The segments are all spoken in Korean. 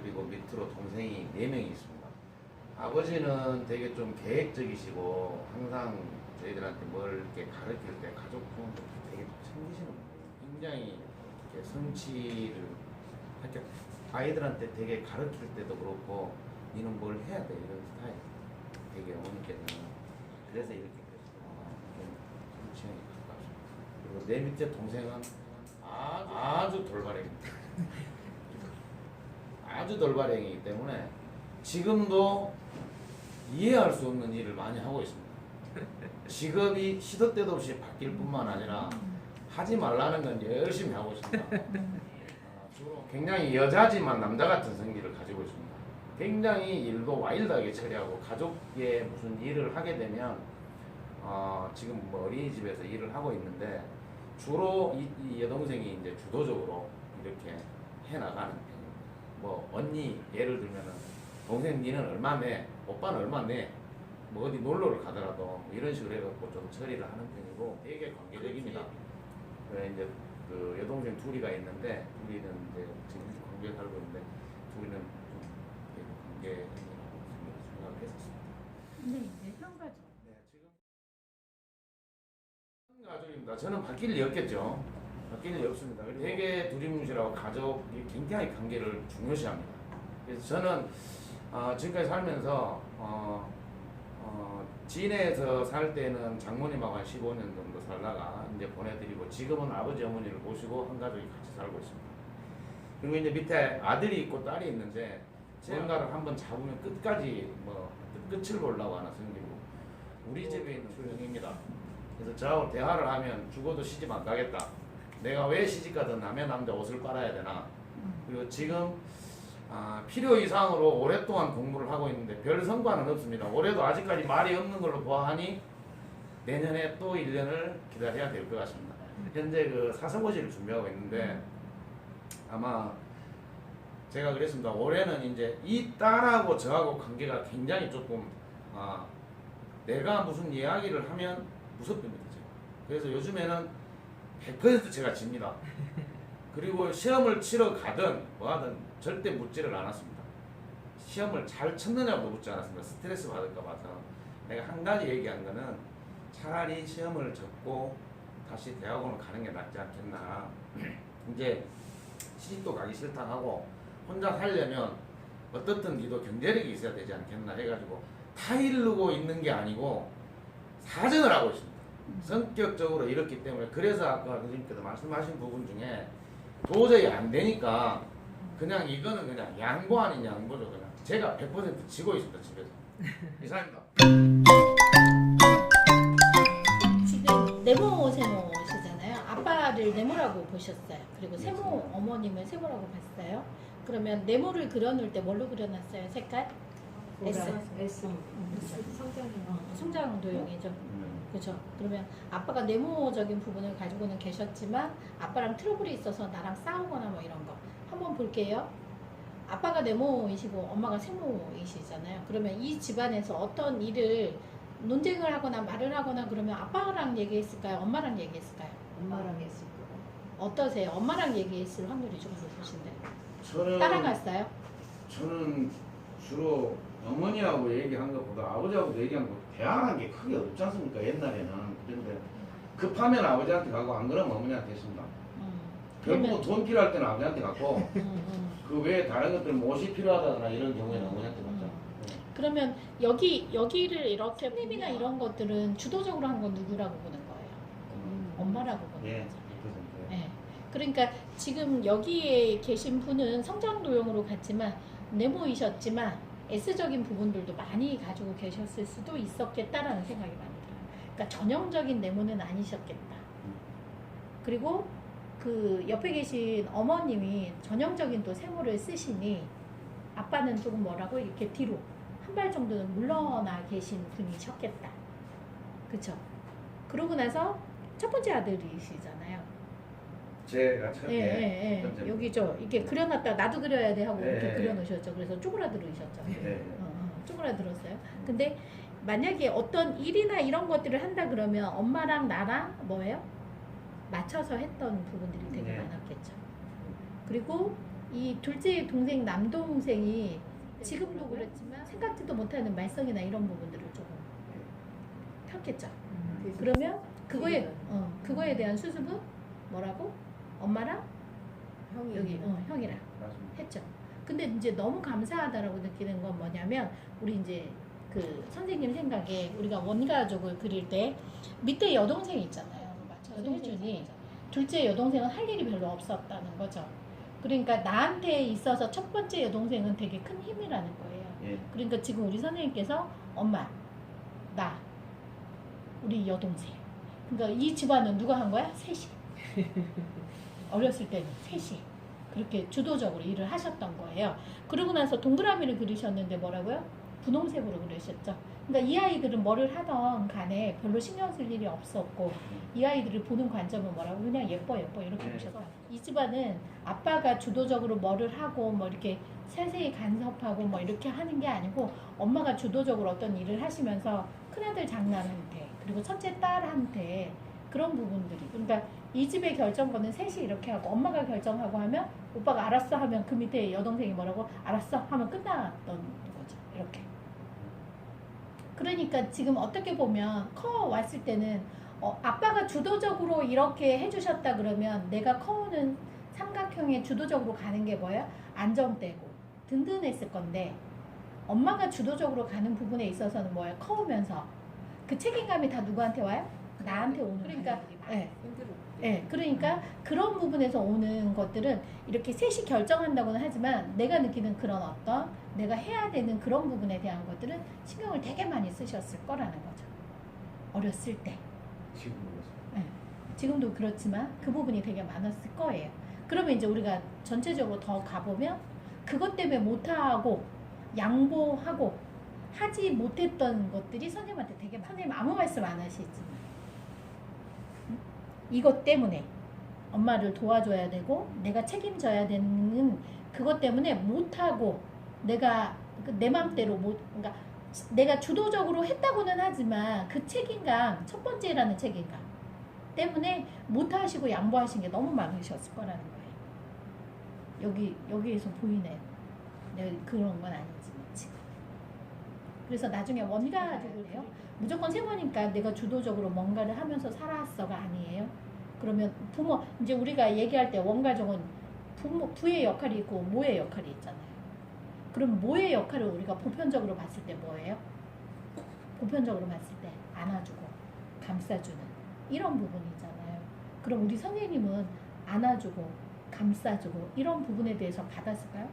그리고 밑으로 동생이 네명이 있습니다. 아버지는 되게 좀 계획적이시고, 항상 저희들한테 뭘 이렇게 가르칠 때 가족 부분을 되게 좀 챙기시는 분이에요. 굉장히 이렇게 성취를, 이렇게 아이들한테 되게 가르칠 때도 그렇고, 니는 뭘 해야 돼, 이런 스타일. 되게 어머니께서는. 그래서 이렇게 어, 좀 성취형이 가깝습니다. 그리고 내 밑에 동생은 아주, 아주 돌발행입니다. 아주 돌발행이기 때문에 지금도 이해할 수 없는 일을 많이 하고 있습니다. 직업이 시도 때도 없이 바뀔 뿐만 아니라 하지 말라는 건 열심히 하고 있습니다. 아, 주로 굉장히 여자지만 남자 같은 성기를 가지고 있습니다. 굉장히 일도 와일드하게 처리하고 가족의 무슨 일을 하게 되면 어, 지금 뭐 어린이집에서 일을 하고 있는데 주로 이, 이 여동생이 이제 주도적으로 이렇게 해 나가는 편입니다. 뭐 언니 예를 들면은 동생 니는 얼마 내, 오빠는 얼마 내, 뭐 어디 놀러를 가더라도 뭐 이런 식으로 해갖고 좀 처리를 하는 편이고 되게 관계적입니다. 왜 이제 그 여동생 둘이가 있는데 둘이는 이제 지금 관계 살고 있는데 둘이는 좀 되게 관계라고 생각을 했었습니다. 근데 이제 현가족. 네, 지금 가족입니다. 저는 바뀔 리 없겠죠. 리 없습니다. 그리고 되게 두리뭉실하고 가족이 굉장히 관계를 중요시합니다. 그래서 저는 어, 지금까지 살면서 어, 어, 진해에서 살 때는 장모님하고 한 15년 정도 살다가 이제 보내드리고 지금은 아버지 어머니를 모시고 한 가족이 같이 살고 있습니다. 그리고 이제 밑에 아들이 있고 딸이 있는데 뭔가를 한번 잡으면 끝까지 뭐 끝을 보려고 하는 성기고 우리 집에 있는 소영입니다. 그래서 저하고 대화를 하면 죽어도 시집 안 가겠다. 내가 왜 시집 가든 남의 남자 옷을 빨아야 되나. 그리고 지금 아, 필요 이상으로 오랫동안 공부를 하고 있는데 별 성과는 없습니다. 올해도 아직까지 말이 없는 걸로 보아하니 내년에 또 1년을 기다려야 될 것 같습니다. 현재 그 사서고시를 준비하고 있는데 아마 제가 그랬습니다. 올해는 이제 이 딸하고 저하고 관계가 굉장히 조금 아, 내가 무슨 이야기를 하면 무섭답니다. 제가. 그래서 요즘에는 100% 제가 집니다. 그리고 시험을 치러 가든 뭐하든 절대 묻지를 않았습니다. 시험을 잘 쳤느냐고 묻지 않았습니다. 스트레스 받을까 봐서 내가 한 가지 얘기한 거는 차라리 시험을 접고 다시 대학원을 가는 게 낫지 않겠나. 이제 시집도 가기 싫다 하고 혼자 살려면 어떻든 니도 경제력이 있어야 되지 않겠나 해가지고 타일르고 있는 게 아니고 사정을 하고 있습니다. 성격적으로 이렇기 때문에 그래서 아까 교수님께서 말씀하신 부분 중에 도저히 안 되니까 그냥 이거는 그냥 양보 아닌 양보죠 그냥 제가 100% 지고 있습니다 집에서 이상입니다. 지금 네모 세모시잖아요. 아빠를 네모라고 보셨어요. 그리고 네, 세모 세모. 어머님을 세모라고 봤어요. 그러면 네모를 그려놓을 때 뭘로 그려놨어요? 색깔? S. S. 음, 그죠. 성장이. 어, 성장 도형이죠. 음, 그죠. 그러면 아빠가 네모적인 부분을 가지고는 계셨지만 아빠랑 트러블이 있어서 나랑 싸우거나 뭐 이런 거 한번 볼게요. 아빠가 네모이시고 엄마가 세모이시잖아요. 그러면 이 집안에서 어떤 일을 논쟁을 하거나 말을 하거나 그러면 아빠랑 얘기했을까요? 엄마랑 얘기했을까요? 엄마랑 했을 거. 어떠세요? 엄마랑 얘기했을 확률이 좀 높으신데 저는 따라갔어요? 저는 주로 어머니하고 얘기한 것보다 아버지하고 얘기한 거 대화한 게 크게 없지 않습니까 옛날에는 그런데 급하면 아버지한테 가고 안 그러면 어머니한테 했습니다. 음. 결국 돈 필요할 때는 아버지한테 갔고 음, 음. 그 외에 다른 것들 뭐 옷이 필요하다거나 이런 경우에는 어머니한테 갔죠. 네. 그러면 여기 여기를 이렇게 립이나 이런 것들은 주도적으로 한 건 누구라고 보는 거예요? 음. 엄마라고 보는 예, 거죠. 100%. 네. 그러니까 지금 여기에 계신 분은 성장 도형으로 갔지만 네모이셨지만 S적인 부분들도 많이 가지고 계셨을 수도 있었겠다라는 생각이 많이 들어요. 그러니까 전형적인 네모는 아니셨겠다. 그리고 그 옆에 계신 어머님이 전형적인 또 세모를 쓰시니 아빠는 조금 뭐라고 이렇게 뒤로 한 발 정도는 물러나 계신 분이셨겠다. 그쵸? 그러고 나서 첫 번째 아들이시잖아요. 제가 첫 예, 예, 예. 첫째. 여기죠. 이게 그려놨다 나도 그려야 돼 하고 예, 이렇게 예. 그려놓으셨죠. 그래서 쪼그라들으셨죠. 네. 어, 어, 쪼그라들었어요. 근데 만약에 어떤 일이나 이런 것들을 한다 그러면 엄마랑 나랑 뭐예요? 맞춰서 했던 부분들이 되게 네. 많았겠죠. 그리고 이 둘째 동생 남동생이 지금도 그렇지만 생각지도 못하는 말썽이나 이런 부분들을 조금 폈겠죠. 음. 그러면 그거에. 어, 그거에 대한 수습은 뭐라고? 엄마랑 형이 여기 어, 형이랑 맞습니다. 했죠. 근데 이제 너무 감사하다라고 느끼는 건 뭐냐면 우리 이제 그 선생님 생각에 우리가 원가족을 그릴 때 밑에 여동생이 있잖아요. 여동생이 둘째 여동생은 할 일이 별로 없었다는 거죠. 그러니까 나한테 있어서 첫 번째 여동생은 되게 큰 힘이라는 거예요. 예. 그러니까 지금 우리 선생님께서 엄마, 나, 우리 여동생. 그러니까 이 집안은 누가 한 거야? 셋이. 어렸을 때는 셋이. 그렇게 주도적으로 일을 하셨던 거예요. 그러고 나서 동그라미를 그리셨는데 뭐라고요? 분홍색으로 그리셨죠. 그러니까 이 아이들은 뭐를 하던 간에 별로 신경 쓸 일이 없었고 이 아이들을 보는 관점은 뭐라고 그냥 예뻐 예뻐 이렇게 네. 보셔서 이 집안은 아빠가 주도적으로 뭐를 하고 뭐 이렇게 세세히 간섭하고 뭐 이렇게 하는 게 아니고 엄마가 주도적으로 어떤 일을 하시면서 큰아들 장남한테 그리고 첫째 딸한테 그런 부분들이 그러니까 이 집의 결정권은 셋이 이렇게 하고 엄마가 결정하고 하면 오빠가 알았어 하면 그 밑에 여동생이 뭐라고 알았어 하면 끝났던 거죠 이렇게 그러니까 지금 어떻게 보면 커 왔을 때는 어, 아빠가 주도적으로 이렇게 해주셨다 그러면 내가 커오는 삼각형에 주도적으로 가는 게 뭐예요? 안정되고 든든했을 건데 엄마가 주도적으로 가는 부분에 있어서는 뭐예요? 커오면서 그 책임감이 다 누구한테 와요? 나한테 오는 그러니까 예. 힘들어. 예, 그러니까 그런 부분에서 오는 것들은 이렇게 셋이 결정한다고는 하지만 내가 느끼는 그런 어떤 내가 해야 되는 그런 부분에 대한 것들은 신경을 되게 많이 쓰셨을 거라는 거죠. 어렸을 때. 지금 그렇습니다. 예. 지금도 그렇지만 그 부분이 되게 많았을 거예요. 그러면 이제 우리가 전체적으로 더 가보면 그것 때문에 못하고 양보하고 하지 못했던 것들이 선생님한테 되게. 선생님 아무 말씀 안 하시지만 응? 이것 때문에 엄마를 도와줘야 되고 내가 책임져야 되는 그것 때문에 못하고 내가 그내 맘대로 못 그러니까 내가 주도적으로 했다고는 하지만 그 책임감 첫 번째라는 책임감 때문에 못하시고 양보하신 게 너무 많으셨을 거라는 거예요. 여기 여기에서 보이네요. 네, 그런 건 아니지만 지금. 그래서 나중에 원가족을 해요. 무조건 세 번이니까 내가 주도적으로 뭔가를 하면서 살았어가 아니에요. 그러면 부모 이제 우리가 얘기할 때 원가족은 부모 부의 역할이 있고 모의 역할이 있잖아요. 그럼 모의 역할을 우리가 보편적으로 봤을 때 뭐예요? 보편적으로 봤을 때 안아주고 감싸주는 이런 부분이잖아요. 그럼 우리 선생님은 안아주고 감싸주고 이런 부분에 대해서 받았을까요?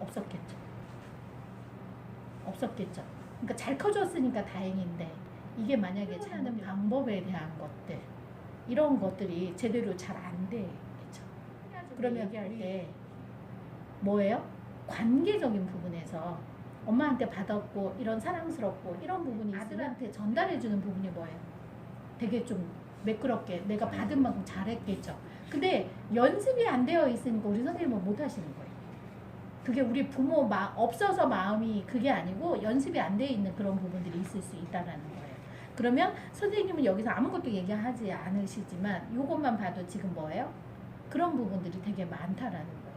없었겠죠. 없었겠죠. 그러니까 잘 커졌으니까 다행인데 이게 만약에 하는 방법에 대한 것들 이런 것들이 제대로 잘 안 되겠죠. 그러면 얘기할 때 뭐예요? 관계적인 부분에서 엄마한테 받았고 이런 사랑스럽고 이런 부분이 아들한테 전달해주는 부분이 뭐예요? 되게 좀 매끄럽게 내가 받은 만큼 잘했겠죠. 근데 연습이 안 되어 있으니까 우리 선생님은 못 하시는 거예요. 그게 우리 부모 마, 없어서 마음이 그게 아니고 연습이 안 돼 있는 그런 부분들이 있을 수 있다라는 거예요. 그러면 선생님은 여기서 아무것도 얘기하지 않으시지만 이것만 봐도 지금 뭐예요? 그런 부분들이 되게 많다라는 거예요.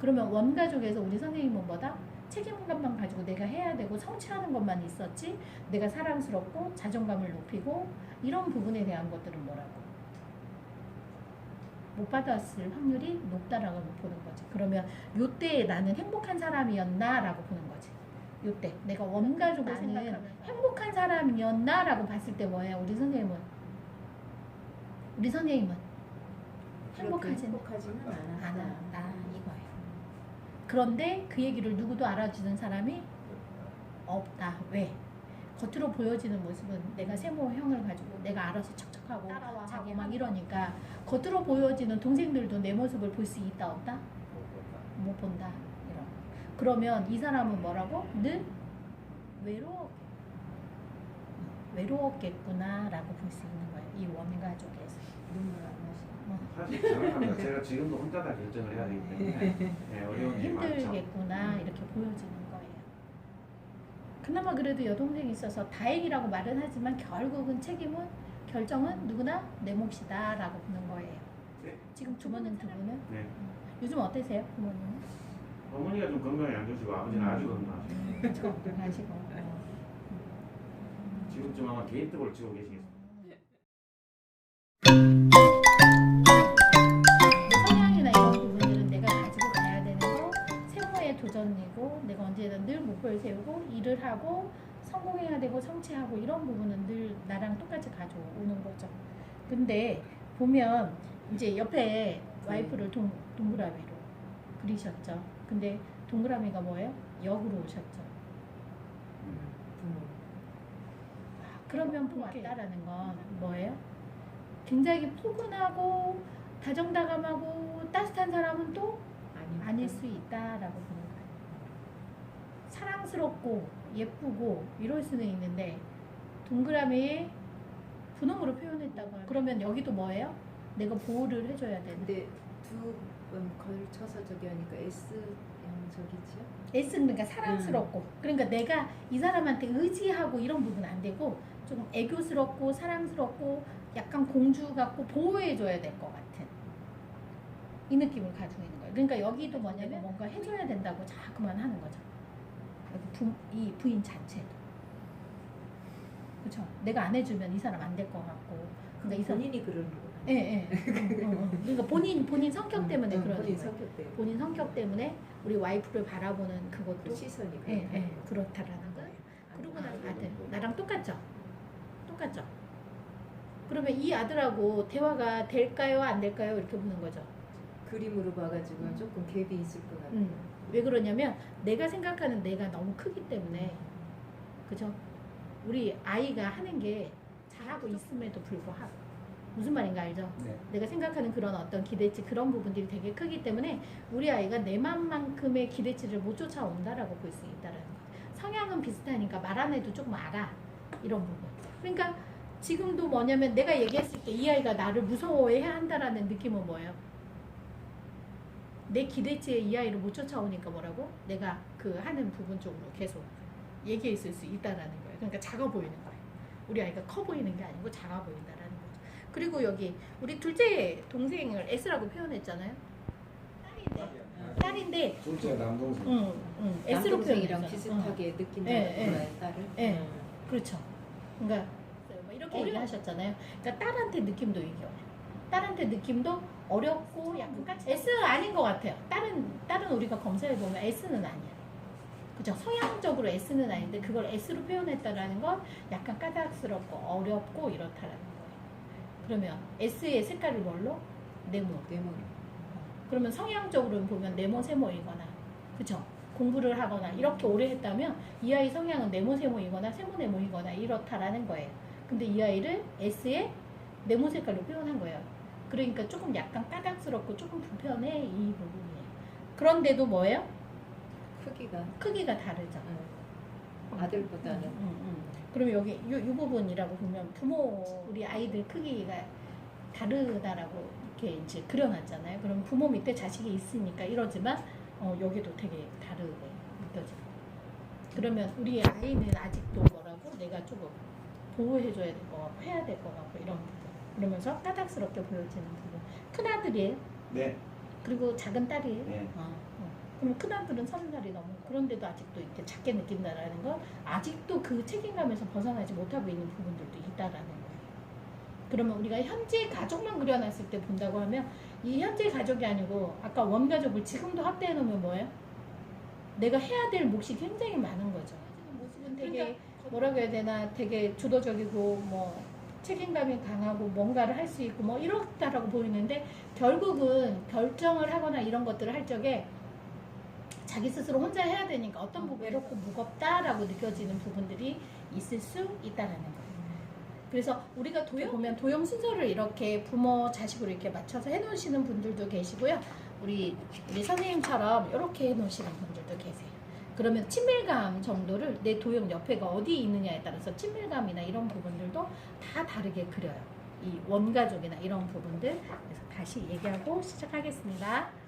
그러면 원가족에서 우리 선생님은 뭐다? 책임감만 가지고 내가 해야 되고 성취하는 것만 있었지 내가 사랑스럽고 자존감을 높이고 이런 부분에 대한 것들은 뭐라고? 못 받았을 확률이 높다라고 보는 거지. 그러면 요때 나는 행복한 사람이었나라고 보는 거지. 요때 내가 원가족을 나는 행복한 사람이었나라고 봤을 때 뭐예요? 우리 선생님은 우리 선생님은 행복하지는 행복하지는 않아. 않아 나 이거예요. 그런데 그 얘기를 누구도 알아주는 사람이 없다. 왜? 겉으로 보여지는 모습은 내가 세모형을 가지고 내가 알아서 척척하고 자기 막 이러니까 겉으로 보여지는 동생들도 내 모습을 볼 수 있다 없다? 못 본다. 이런. 그러면 이 사람은 뭐라고? 늘 외로워 외로웠겠구나라고 볼 수 있는 거예요. 이 원가족에서. 눈물 안 나시. 사실 정확합니다. 제가 지금도 혼자 다 결정을 해야 되기 때문에 네, 어려운 일이 많죠. 힘들겠구나 이렇게 보여지는. 그나마 그래도 여동생이 있어서 다행이라고 말은 하지만 결국은 책임은 결정은 누구나 내 몫이다 라고 보는 거예요. 네. 지금 부모님 두 분은 네. 요즘 어떠세요, 부모님은? 어머니가 좀 건강이 안 좋으시고 아버지는 아주 건강하시고 하시고. 어. 지금쯤 아마 게이트볼 치고 계시겠습니 하고 성공해야 되고 성취하고 이런 부분은 늘 나랑 똑같이 가져오는 거죠. 근데 보면 이제 옆에 와이프를 동, 동그라미로 그리셨죠. 근데 동그라미가 뭐예요? 역으로 오셨죠. 부모. 그러면 왔다라는 건 뭐예요? 굉장히 포근하고 다정다감하고 따뜻한 사람은 또 아닐 수 있다라고 보는 거예요. 사랑스럽고 예쁘고 이럴 수는 있는데 동그라미에 분홍으로 표현했다고 하면 그러면 여기도 뭐예요? 내가 보호를 해줘야 되는 근데 두번 걸쳐서 저기 하니까 S 양적이지요? S는 그러니까 사랑스럽고 그러니까 내가 이 사람한테 의지하고 이런 부분 안 되고 조금 애교스럽고 사랑스럽고 약간 공주 같고 보호해줘야 될 것 같은 이 느낌을 가지고 있는 거예요. 그러니까 여기도 뭐냐면 뭔가 해줘야 된다고 자꾸만 하는 거죠. 여기 부, 이 부인 자체도 그렇죠. 내가 안 해주면 이 사람 안 될 것 같고 그러니까 이 사람 본인이 그러는 거구나. 예, 예. 어, 어, 어. 그러니까 본인 본인 성격 때문에 응, 그러는 본인 거예요. 성격 때문에. 본인 성격 때문에 우리 와이프를 바라보는 그것도 그 시선이 예, 그렇다. 예, 그렇다라는 거예요. 그러고 난 아들 나랑 똑같죠? 똑같죠? 그러면 이 아들하고 대화가 될까요, 안 될까요? 이렇게 보는 거죠. 그림으로 봐가지고 조금 갭이 있을 것 같아. 음. 왜 그러냐면 내가 생각하는 내가 너무 크기 때문에 그죠? 우리 아이가 하는 게 잘하고 있음에도 불구하고 무슨 말인가 알죠? 네. 내가 생각하는 그런 어떤 기대치 그런 부분들이 되게 크기 때문에 우리 아이가 내 맘만큼의 기대치를 못 쫓아온다라고 볼 수 있다라는 거. 성향은 비슷하니까 말 안 해도 조금 알아 이런 부분. 그러니까 지금도 뭐냐면 내가 얘기했을 때 이 아이가 나를 무서워해야 한다라는 느낌은 뭐예요? 내 기대치에 이 아이를 못 쫓아오니까 뭐라고? 내가 그 하는 부분 쪽으로 계속 얘기해 있을 수 있다라는 거예요. 그러니까 작아 보이는 거예요. 우리 아이가 커 보이는 게 아니고 작아 보인다라는 거죠. 그리고 여기 우리 둘째 동생을 S라고 표현했잖아요. 딸인데, 딸인데, 둘째 남동생. 응, 응, S로. 응. 비슷하게 느낀다는 예, 예. 거야 딸을. 예. 음. 그렇죠. 그러니까 뭐 이렇게 얘기하셨잖아요. 그러니까 딸한테 느낌도 이겨요. 딸한테 느낌도 어렵고 약간 까치- S 아닌 것 같아요. 딸은 딸은 우리가 검사해 보면 S는 아니야. 그죠? 성향적으로 S는 아닌데 그걸 S로 표현했다라는 건 약간 까다롭고 어렵고 이렇다라는 거예요. 그러면 S의 색깔을 뭘로? 네모. 네모. 그러면 성향적으로는 보면 네모 세모이거나 그쵸 공부를 하거나 이렇게 오래 했다면 이 아이 성향은 네모 세모이거나 세모 네모이거나 이렇다라는 거예요 근데 이 아이를 S의 네모 색깔로 표현한 거예요 그러니까 조금 약간 까닥스럽고 조금 불편해 이 부분이에요 그런데도 뭐예요? 크기가 크기가 다르죠 음. 아들보다는 음, 음, 음. 그러면 여기 이, 이 부분이라고 보면 부모 우리 아이들 크기가 다르다라고 이렇게 이제 그려놨잖아요. 그럼 부모 밑에 자식이 있으니까 이러지만 어, 여기도 되게 다르게 느껴져요. 그러면 우리 아이는 아직도 뭐라고 내가 조금 보호해줘야 될것 같고 해야 될것 같고 이런. 그러면서 까닥스럽게 보여지는 부분. 큰 아들이에요. 네. 그리고 작은 딸이에요. 네. 어, 어. 그럼 큰 아들은 서른 살이 넘고 그런데도 아직도 이렇게 작게 느낀다라는 건 아직도 그 책임감에서 벗어나지 못하고 있는 부분들도 있다라는 거예요. 그러면 우리가 현재 가족만 그려놨을 때 본다고 하면 이 현재 가족이 아니고 아까 원가족을 지금도 확대해 놓으면 뭐예요? 내가 해야 될 몫이 굉장히 많은 거죠. 모습은 되게 뭐라고 해야 되나 되게 주도적이고 뭐 책임감이 강하고 뭔가를 할 수 있고 뭐 이렇다라고 보이는데 결국은 결정을 하거나 이런 것들을 할 적에 자기 스스로 혼자 해야 되니까 어떤 부분 외롭고 무겁다라고 느껴지는 부분들이 있을 수 있다라는 거예요. 그래서 우리가 도형 보면 도형 순서를 이렇게 부모 자식으로 이렇게 맞춰서 해놓으시는 분들도 계시고요. 우리 우리 선생님처럼 이렇게 해놓으시는 분들도 계세요. 그러면 친밀감 정도를 내 도형 옆에가 어디 있느냐에 따라서 친밀감이나 이런 부분들도 다 다르게 그려요. 이 원가족이나 이런 부분들. 그래서 다시 얘기하고 시작하겠습니다.